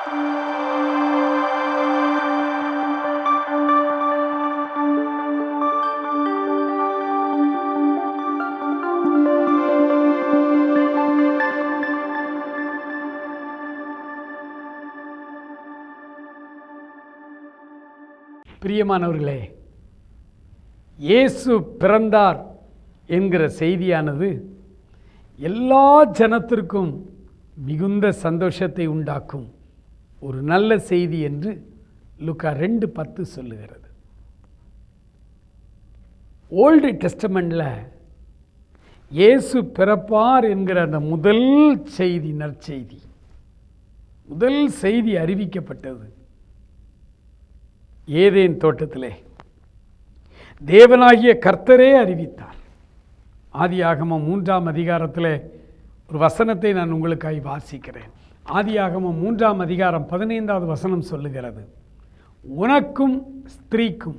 பிரியமானவர்களே இயேசு பிறந்தார் என்கிற செய்தியானது எல்லா ஜனத்திற்கும் மிகுந்த சந்தோஷத்தை உண்டாக்கும். ஒரு நல்ல செய்தி என்று லுக்கா ரெண்டு பத்து சொல்லுகிறது. ஓல்டு டெஸ்டமெண்டில் இயேசு பிறப்பார் என்கிற அந்த முதல் செய்தி நற்செய்தி. முதல் செய்தி அறிவிக்கப்பட்டது. ஏதேன் தோட்டத்திலே. தேவனாகிய கர்த்தரே அறிவித்தார். ஆதி ஆகமம் மூன்றாம் அதிகாரத்தில் ஒரு வசனத்தை நான் உங்களுக்காய் வாசிக்கிறேன். ஆதியாகமம் மூன்றாம் அதிகாரம் பதினைந்தாவது வசனம் சொல்லுகிறது. உனக்கும் ஸ்திரீக்கும்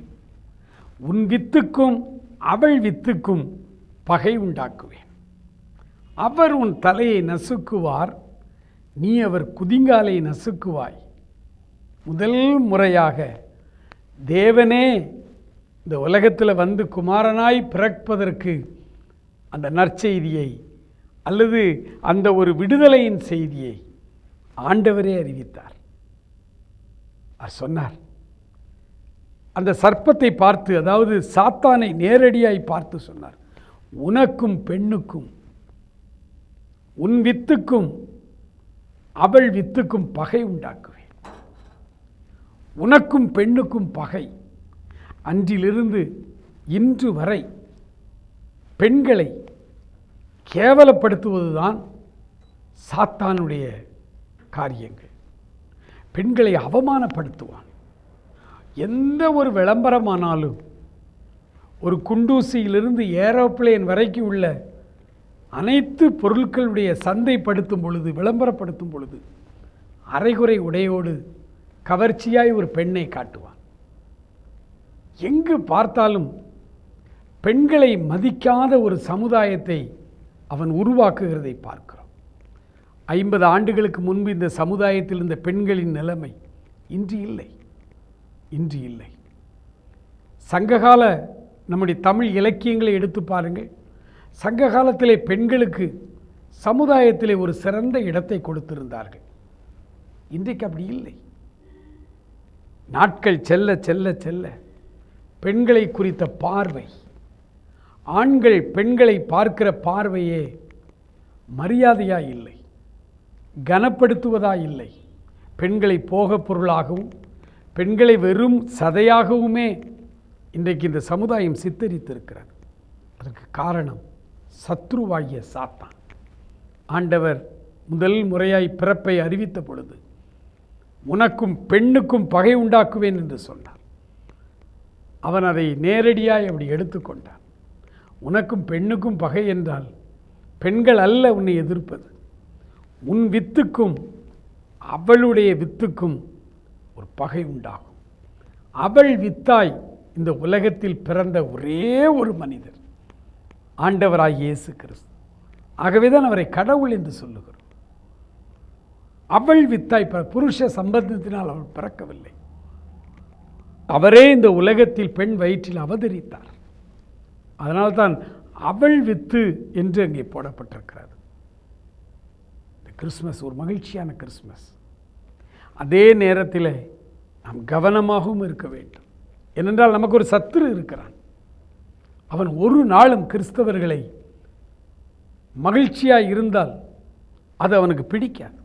உன் வித்துக்கும் அவள் வித்துக்கும் பகை உண்டாக்குவேன். அவர் உன் தலையை நசுக்குவார் நீ அவர் குதிங்காலை நசுக்குவாய். முதல் முறையாக தேவனே இந்த உலகத்தில் வந்து குமாரனாய் பிறப்பதற்கு அந்த நற்செய்தியை அல்லது அந்த ஒரு விடுதலையின் செய்தியை ஆண்டவரே அறிவித்தார். அவர் சொன்னார் அந்த சர்ப்பத்தை பார்த்து அதாவது சாத்தானை நேரடியாய் பார்த்து சொன்னார் உனக்கும் பெண்ணுக்கும் உன் வித்துக்கும் அவள் வித்துக்கும் பகை உண்டாக்குவேன். உனக்கும் பெண்ணுக்கும் பகை. அன்றிலிருந்து இன்று வரை பெண்களை கேவலப்படுத்துவதுதான் சாத்தானுடைய காரியங்கள். பெண்களை அவமானப்படுத்துவான். எந்த ஒரு விளம்பரமானாலும் ஒரு குண்டூசியிலிருந்து ஏரோப்ளேன் வரைக்கும் உள்ள அனைத்து பொருட்களுடைய சந்தைப்படுத்தும் பொழுது விளம்பரப்படுத்தும் பொழுது அரைகுறை உடையோடு கவர்ச்சியாய் ஒரு பெண்ணை காட்டுவான். எங்கு பார்த்தாலும் பெண்களை மதிக்காத ஒரு சமுதாயத்தை அவன் உருவாக்குகிறதை பார்க்கிறோம். ஐம்பது ஆண்டுகளுக்கு முன்பு இந்த சமுதாயத்தில் இருந்த பெண்களின் நிலைமை இன்று இல்லை. இன்று இல்லை. சங்ககால நம்முடைய தமிழ் இலக்கியங்களை எடுத்து பாருங்கள். சங்க காலத்திலே பெண்களுக்கு சமுதாயத்திலே ஒரு சிறந்த இடத்தை கொடுத்திருந்தார்கள். இன்றைக்கு அப்படி இல்லை. நாட்கள் செல்ல செல்ல செல்ல பெண்களை குறித்த பார்வை ஆண்கள் பெண்களை பார்க்கிற பார்வையே மரியாதையாக இல்லை. கனப்படுத்துவதா இல்லை பெண்களை போகப் பொருளாகவும் பெண்களை வெறும் சதையாகவுமே இன்றைக்கு இந்த சமுதாயம் சித்தரித்திருக்கிறது. அதற்கு காரணம் சத்ருவாகிய சாத்தான். ஆண்டவர் முதல் முறையாய் பிறப்பை அறிவித்த பொழுது உனக்கும் பெண்ணுக்கும் பகை உண்டாக்குவேன் என்று சொன்னார். அவன் அதை நேரடியாய் அப்படி எடுத்துக்கொண்டான் உனக்கும் பெண்ணுக்கும் பகை என்றால் பெண்கள் அல்ல உன்னை எதிர்ப்பது. உன் வித்துக்கும் அவளுடைய வித்துக்கும் ஒரு பகை உண்டாகும். அவள் வித்தாய் இந்த உலகத்தில் பிறந்த ஒரே ஒரு மனிதர் ஆண்டவராய் இயேசு கிறிஸ்து. ஆகவே தான் அவரை கடவுள் என்று சொல்லுகிறோம். அவள் வித்தாய் ப- புருஷ சம்பந்தத்தினால் அவள் பிறக்கவில்லை. அவரே இந்த உலகத்தில் பெண் வயிற்றில் அவதரித்தார். அதனால்தான் அவள் வித்து என்று அங்கே போடப்பட்டிருக்கிறது. கிறிஸ்மஸ் ஒரு மகிழ்ச்சியான கிறிஸ்மஸ் அதே நேரத்தில் நாம் கவனமாகவும் இருக்க வேண்டும். ஏனென்றால் நமக்கு ஒரு சத்துரு இருக்கிறான். அவன் ஒரு நாளும் கிறிஸ்தவர்களை மகிழ்ச்சியாக இருந்தால் அது அவனுக்கு பிடிக்காது.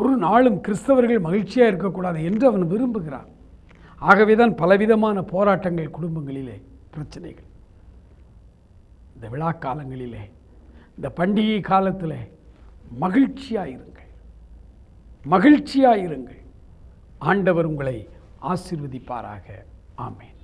ஒரு நாளும் கிறிஸ்தவர்கள் மகிழ்ச்சியாக இருக்கக்கூடாது என்று அவன் விரும்புகிறான். ஆகவே தான் பலவிதமான போராட்டங்கள் குடும்பங்களிலே பிரச்சனைகள். இந்த விழா காலங்களிலே இந்த பண்டிகை காலத்தில் மகிழ்ச்சியாக இருங்கள். மகிழ்ச்சியாக இருங்கள். ஆண்டவர் உங்களை ஆசிர்வதிப்பாராக. ஆமேன்.